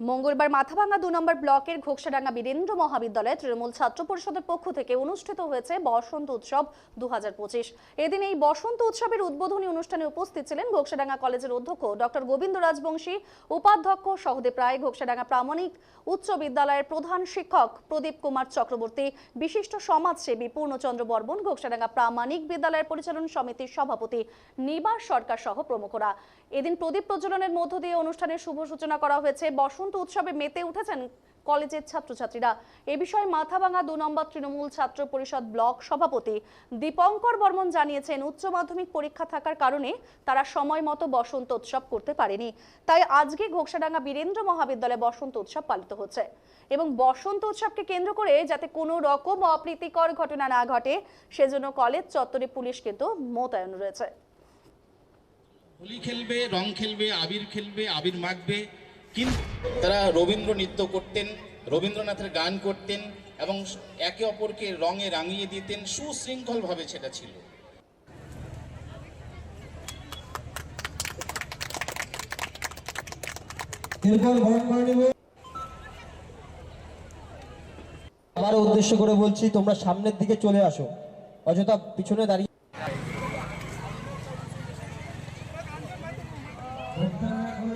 মঙ্গলবার মাথাভাঙ্গা দু নম্বর ব্লকের ঘোকসাডাঙ্গা বীরেন্দ্র মহাবিদ্যালয়ে তৃণমূল ছাত্র পরিষদের পক্ষ থেকে অনুষ্ঠিত হয়েছে বসন্ত উৎসব দুহাজার পঁচিশ। এদিন এই বসন্ত উৎসবের উদ্বোধনী অনুষ্ঠানে উপস্থিত ছিলেন ঘোকসাডাঙ্গা কলেজের অধ্যক্ষ ডক্টর গোবিন্দ রাজবংশী, উপাধ্যক্ষ সহদেব রায় ঘোকসাডাঙ্গা প্রামাণিক উচ্চ বিদ্যালয়ের প্রধান শিক্ষক প্রদীপ কুমার চক্রবর্তী, বিশিষ্ট সমাজসেবী পূর্ণচন্দ্র বর্মন ঘোকসাডাঙ্গা প্রামাণিক বিদ্যালয়ের পরিচালন সমিতির সভাপতি নিবাস সরকার সহ প্রমুখরা। এদিন প্রদীপ প্রজ্বলনের মধ্য দিয়ে অনুষ্ঠানের শুভ সূচনা করা হয়েছে বসন্ত উৎসবে মেতে উঠেছেন কলেজের ছাত্রছাত্রীরা। এ বিষয়ে মাথাভাঙা দু নম্বর তৃণমূল ছাত্র পরিষদ ব্লক সভাপতি দীপঙ্কর বর্মন জানিয়েছেন, উচ্চ মাধ্যমিক পরীক্ষা থাকার কারণে তারা সময় মতো বসন্ত উৎসব করতে পারেনি। তাই আজকে ঘোকসাডাঙ্গা বীরেন্দ্র মহাবিদ্যালয়ে বসন্ত উৎসব পালিত হচ্ছে এবং বসন্ত উৎসবকে কেন্দ্র করে যাতে কোনো রকম অপ্রীতিকর ঘটনা না ঘটে, সেজন্য কলেজ চত্বরে পুলিশ কিন্তু মোতায়েন রয়েছে। হোলি খেলবে, রং খেলবে, আবির খেলবে, আবির মাখবে কিন্তু তারা রবীন্দ্র নৃত্য করতেন, রবীন্দ্রনাথের গান করতেন এবং একে অপরকে রঙে রাঙিয়ে দিতেন, সুশৃঙ্খলভাবে সেটা ছিল। আমার উদ্দেশ্য করে বলছি, তোমরা সামনের দিকে চলে আসো। অযথা পিছনে দাঁড়িয়ে